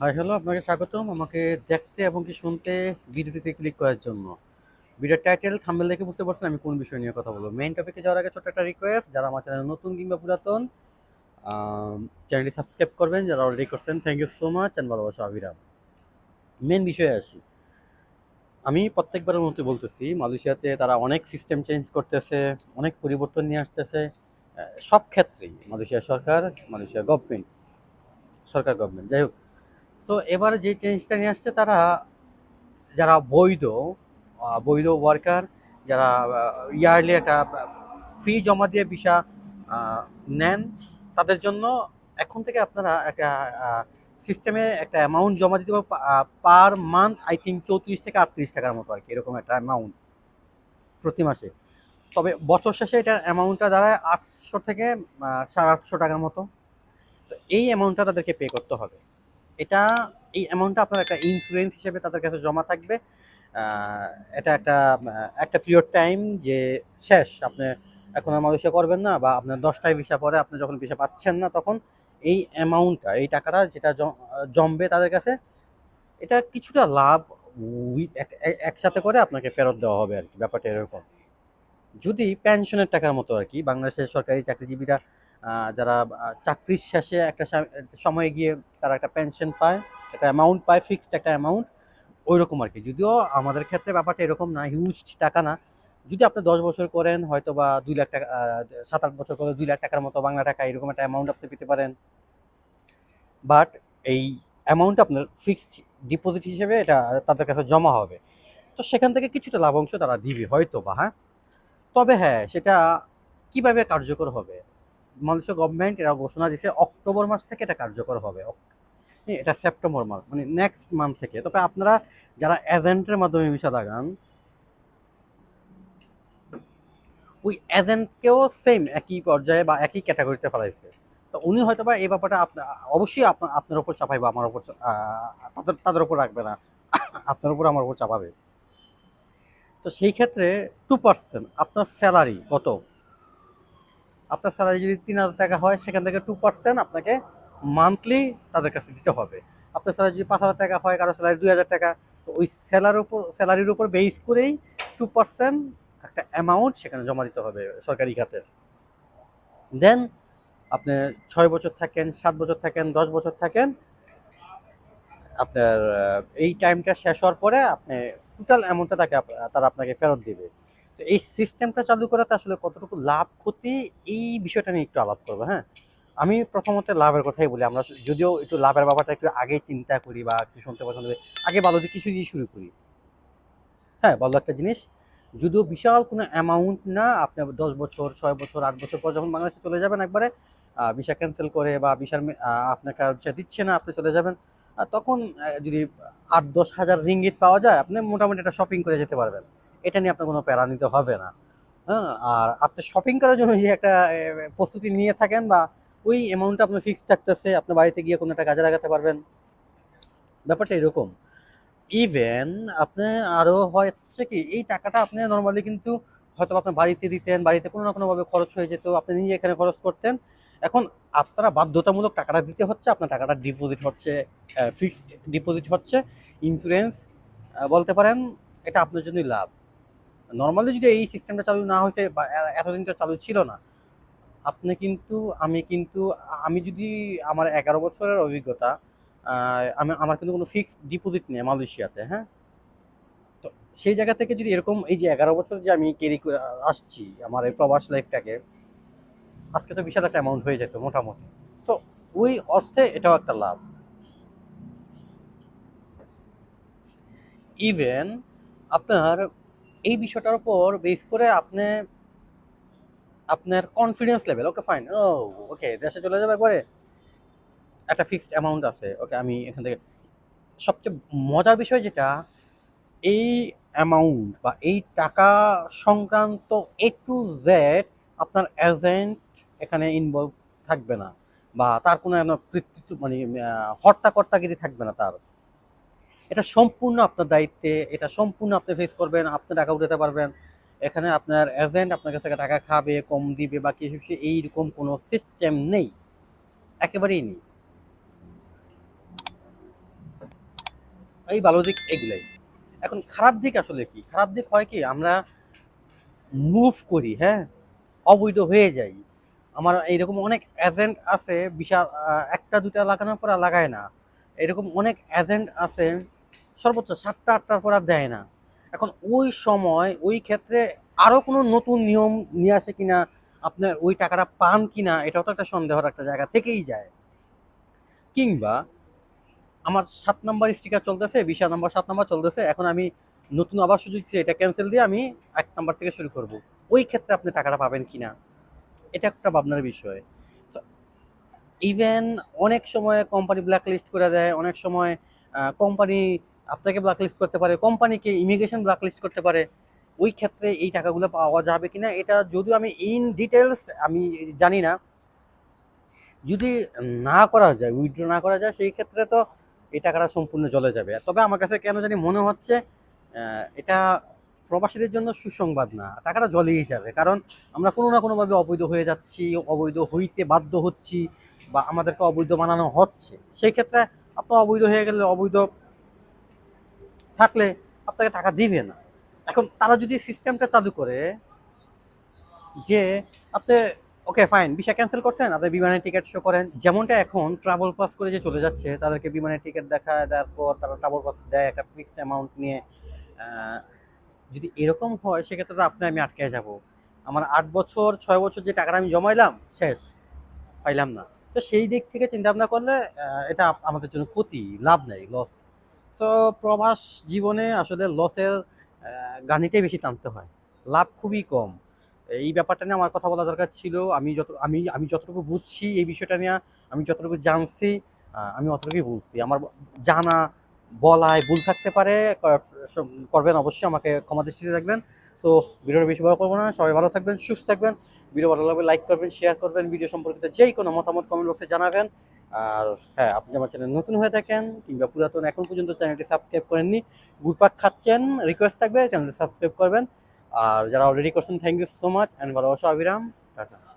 High, hello, আপনাকে স্বাগতম। আমাকে দেখতে এবং কি শুনতে ভিডিওটিতে ক্লিক করার জন্য। ভিডিওর টাইটেল থাম্বেল দেখে বুঝতে পারছেন আমি কোন বিষয় নিয়ে কথা বলব। মেইন টপিকে যাওয়ার আগে ছোট্ট একটা রিকোয়েস্ট যারা আমার চ্যানেল নতুন কিংবা পুরাতন চ্যানেলটি সাবস্ক্রাইব করবেন, যারা অলরেডি করছেন thank you so much and ভালোবাসা আবিরাম মেন বিষয়ে আসি। আমি প্রত্যেকবারের মতো বলতেছি, মালয়েশিয়াতে তারা অনেক সিস্টেম চেঞ্জ করতেছে, অনেক পরিবর্তন নিয়ে আসতেছে সব ক্ষেত্রেই। মালয়েশিয়া সরকার, মালয়েশিয়া গভর্নমেন্ট সরকার গভর্নমেন্ট যাই হোক সো এবার যে চেঞ্জটা নিয়ে আসছে তারা যারা বৈধ বৈধ ওয়ার্কার যারা ইয়ারলি একটা ফি জমা দিয়ে ভিসা নেন, তাদের জন্য এখন থেকে আপনারা একটা সিস্টেমে একটা অ্যামাউন্ট জমা দিতে পার মান্থ আই থিঙ্ক চৌত্রিশ থেকে আটত্রিশ টাকার মতো আর কি, এরকম একটা অ্যামাউন্ট প্রতি মাসে। তবে বছর শেষে এটার অ্যামাউন্টটা দাঁড়ায় আটশো থেকে সাড়ে আটশো টাকার মতো। তো এই অ্যামাউন্টটা তাদেরকে পে করতে হবে। এটা এই অ্যামাউন্টটা আপনার একটা ইন্স্যুরেন্স হিসেবে তাদের কাছে জমা থাকবে। এটা একটা একটা পিরিয়ড টাইম যে শেষ, আপনি এখন আর মালয়েশিয়া করবেন না বা আপনার দশটায় ভিসা পরে আপনি যখন ভিসা পাচ্ছেন না তখন এই অ্যামাউন্টটা এই টাকাটা যেটা জমবে তাদের কাছে, এটা কিছুটা লাভ একসাথে করে আপনাকে ফেরত দেওয়া হবে আর কি, ব্যাপারটা এরকম। যদি পেনশনের টাকার মতো আর কি, বাংলাদেশের সরকারি চাকরিজীবীরা যারা চাকরির শেষে একটা সময়ে গিয়ে তারা একটা পেনশন পায়, একটা অ্যামাউন্ট পায় ফিক্সড একটা অ্যামাউন্ট ওই রকম আর কি যদিও আমাদের ক্ষেত্রে ব্যাপারটা এরকম না হিউজ টাকা না। যদি আপনি দশ বছর করেন হয়তো বা দুই লাখ টাকা সাত আট বছর করে দুই লাখ টাকার মতো বাংলা টাকা এরকম একটা অ্যামাউন্ট আপনি পেতে পারেন। বাট এই অ্যামাউন্ট আপনার ফিক্সড ডিপোজিট হিসেবে এটা তাদের কাছে জমা হবে। তো সেখান থেকে কিছুটা লাভ অংশ তারা দিবে হয়তো বা হ্যাঁ? তবে হ্যাঁ সেটা কীভাবে কার্যকর হবে? মালয়েশিয়া গভর্নমেন্ট এরা ঘোষণা দিছে অক্টোবর মাস থেকে এটা কার্যকর হবে। হ্যাঁ, এটা সেপ্টেম্বর মাস মানে নেক্সট মান্থ থেকে। তবে আপনারা যারা এজেন্টের মাধ্যমে ভিসা লাগান ওই এজেন্টকেও সেম একই পর্যায়ে বা একই ক্যাটাগরিতে ফেলাইছে তো উনি হয়তো বা এই ব্যাপারটা অবশ্যই আপনা- আপনার উপর চাপাইবে আমার উপর চা- তাদের তাদের উপর রাখবে না। আপনার উপর আমার উপর চাপাবে। তো সেই ক্ষেত্রে টু পার্সেন্ট আপনার স্যালারি কত? আপনার স্যালারি যদি তিন হাজার টাকা হয়, সেখান থেকে টু পার্সেন্ট আপনাকে মান্থলি তাদের কাছে দিতে হবে। আপনার স্যালারি যদি পাঁচ হাজার টাকা হয়, কারও স্যালারি দুই হাজার টাকা, তো ওই স্যালারির উপর স্যালারির উপর বেস করেই টু পার্সেন্ট একটা অ্যামাউন্ট সেখানে জমা দিতে হবে সরকারি খাতে। দেন আপনি ছয় বছর থাকেন, সাত বছর থাকেন, দশ বছর থাকেন, আপনার এই টাইমটা শেষ হওয়ার পরে আপনি টোটাল অ্যামাউন্টটা তাকে তারা আপনাকে ফেরত দিবে। তো এই সিস্টেমটা চালু করাতে আসলে কতটুকু লাভ, ক্ষতি, এই বিষয়টা নিয়ে একটু আলাপ করব হ্যাঁ? আমি প্রথমত লাভের কথাই বলি, আমরা যদিও একটু লাভের ব্যাপারটা একটু আগে চিন্তা করি বা একটু শুনতে পছন্দ করি, আগে ভালো কিছু দিয়ে শুরু করি। হ্যাঁ ভালো একটা জিনিস, যদিও বিশাল কোনো অ্যামাউন্ট না, আপনি দশ বছর, ছয় বছর, আট বছর পর যখন বাংলাদেশে চলে যাবেন একবারে ভিসা ক্যান্সেল করে বা ভিসার আপনাকে আর ভিসা দিচ্ছে না, আপনি চলে যাবেন তখন যদি আট দশ হাজার রিঙ্গিত পাওয়া যায়, আপনি মোটামুটি একটা শপিং করে যেতে পারবেন। এটা নিয়ে আপনার কোনো প্যারা নিতে হবে না। হ্যাঁ আর আপনি শপিং করার জন্য যে একটা প্রস্তুতি নিয়ে থাকেন বা ওই অ্যামাউন্টটা আপনার ফিক্স থাকতেছে, আপনার বাড়িতে গিয়ে কোনো একটা কাজে লাগাতে পারবেন। ব্যাপারটা এরকম। ইভেন আপনি আরও হচ্ছে কি, এই টাকাটা আপনি নর্মালি কিন্তু হয়তো আপনার বাড়িতে দিতেন, বাড়িতে কোনো না কোনোভাবে খরচ হয়ে যেত, আপনি নিজে এখানে খরচ করতেন। এখন আপনারা বাধ্যতামূলক টাকাটা দিতে হচ্ছে, আপনার টাকাটা ডিপোজিট হচ্ছে ফিক্সড ডিপোজিট হচ্ছে ইন্স্যুরেন্স বলতে পারেন, এটা আপনার জন্যই লাভ। নর্মালি যদি এই সিস্টেমটা চালু না হইতে বা এতদিন তো চালু ছিল না, আপনি কিন্তু, আমি কিন্তু, আমি যদি আমার এগারো বছরের অভিজ্ঞতা আমি, আমার কিন্তু কোনো ফিক্সড ডিপোজিট নেই মালয়েশিয়াতে হ্যাঁ? তো সেই জায়গা থেকে যদি এরকম এই যে এগারো বছর যে আমি ক্যারি করে আসছি, আমার এই প্রবাস লাইফটাকে আজকে তো বিশাল একটা অ্যামাউন্ট হয়ে যেত মোটামুটি। তো ওই অর্থে এটাও একটা লাভ। ইভেন আপনার এই বিষয়টার উপর বেস করে আপনি, আপনার কনফিডেন্স লেভেল ওকে ফাইন ও ওকে দেশে চলে যাবে একবারে। একটা ফিক্সড অ্যামাউন্ট আছে ওকে আমি এখান থেকে। সবচেয়ে মজার বিষয় যেটা, এই অ্যামাউন্ট বা এই টাকা সংক্রান্ত এ টু জেড আপনার এজেন্ট এখানে ইনভলভ থাকবে না, বা তার কোনো কৃতিত্ব মানে হর্তাকর্তাগিরি থাকবে না তার। এটা সম্পূর্ণ আপনার দায়িত্বে, এটা সম্পূর্ণ আপনি ফেস করবেন, আপনি টাকা উঠাতে পারবেন। এখানে আপনার এজেন্ট আপনার কাছে টাকা খাবে, কম দিবে বা কিছু এইরকম কোনো সিস্টেম নেই। একেবারেই নেই। এই ভালো দিক, এগুলাই। এখন খারাপ দিক আসলে কি? খারাপ দিক হয় কি? আমরা মুভ করি হ্যাঁ? অবৈধ হয়ে যাই। আমার এইরকম অনেক এজেন্ট আছে, বিশাল একটা দুটা লাগানোর পর লাগায় না। এরকম অনেক এজেন্ট আছে সর্বোচ্চ সাতটা আটটার পর আর দেয় না। এখন ওই সময়, ওই ক্ষেত্রে আরও কোনো নতুন নিয়ম নিয়ে আসে কিনা, আপনার ওই টাকাটা পান কিনা, এটাও তো একটা সন্দেহর একটা জায়গা থেকেই যায়। কিংবা আমার সাত নাম্বার স্টিকার চলতেছে, বিশ নাম্বার সাত নাম্বার চলতেছে, এখন আমি নতুন আবার সুযোগ দিচ্ছি, এটা ক্যান্সেল দিয়ে আমি এক নাম্বার থেকে শুরু করব। ওই ক্ষেত্রে আপনি টাকাটা পাবেন কি না এটা একটা ভাবনার বিষয়। তো ইভেন অনেক সময় কোম্পানি ব্ল্যাকলিস্ট করে দেয়, অনেক সময় কোম্পানি আপনাকে ব্ল্যাকলিস্ট করতে পারে কোম্পানিকে ইমিগ্রেশন ব্ল্যাকলিস্ট করতে পারে, ওই ক্ষেত্রে এই টাকাগুলো পাওয়া যাবে কিনা এটা যদিও আমি ইন ডিটেলস আমি জানি না। যদি না করা যায় উইথড্র না করা যায়, সেই ক্ষেত্রে তো এই টাকাটা সম্পূর্ণ জলে যাবে। তবে আমার কাছে কেন জানি মনে হচ্ছে এটা প্রবাসীদের জন্য সুসংবাদ না, টাকাটা জলেই যাবে। কারণ আমরা কোনো না কোনোভাবে অবৈধ হয়ে যাচ্ছি, অবৈধ হইতে বাধ্য হচ্ছি বা আমাদেরকে অবৈধ বানানো হচ্ছে। সেই ক্ষেত্রে আপনার অবৈধ হয়ে গেলে অবৈধ থাকলে আপনাকে টাকা দিবে না। এখন তারা যদি সিস্টেমটা চালু করে যে আপনি ওকে ফাইন ভিসা ক্যান্সেল করছেন, আপনি বিমানের টিকিট শো করেন, যেমনটা এখন ট্রাভেল পাস করে যে চলে যাচ্ছে, তাদেরকে বিমানের টিকিট দেখায়, দেওয়ার পর তারা ট্রাভেল পাস দেয় একটা ফিক্সড অ্যামাউন্ট নিয়ে যদি এরকম হয়, সেক্ষেত্রে তো আপনি, আমি আটকে যাব। আমার আট বছর, ছয় বছর যে টাকাটা আমি জমাইলাম, শেষ, পাইলাম না। তো সেই দিক থেকে চিন্তা ভাবনা করলে এটা আমাদের জন্য ক্ষতি, লাভ নেই লস তো প্রবাস জীবনে আসলে লসের গানিটাই বেশি টানতে হয়। লাভ খুবই কম। এই ব্যাপারটা নিয়ে আমার কথা বলা দরকার ছিল। আমি যত, আমি আমি যতটুকু বুঝছি এই বিষয়টা নিয়ে, আমি যতটুকু জানছি আমি অতটুকুই বলছি। আমার জানা, বলায় ভুল থাকতে পারে করবেন অবশ্যই, আমাকে ক্ষমা দৃষ্টিতে দেখবেন। তো ভিডিওটা বেশি বড় করব না। সবাই ভালো থাকবেন, সুস্থ থাকবেন। ভিডিও ভালো লাগবে লাইক করবেন শেয়ার করবেন ভিডিও সম্পর্কিত যেই কোনো মতামত কমেন্ট বক্সে জানাবেন। আর হ্যাঁ আপনি আমার চ্যানেল নতুন হয়ে থাকেন কিংবা পুরাতন এখন পর্যন্ত চ্যানেলটি সাবস্ক্রাইব করেননি গুড়পাক খাচ্ছেন রিকোয়েস্ট থাকবে চ্যানেলটি সাবস্ক্রাইব করবেন। আর যারা অলরেডি করছেন thank you so much and ভালোবাসা, অবিরাম, টাটা।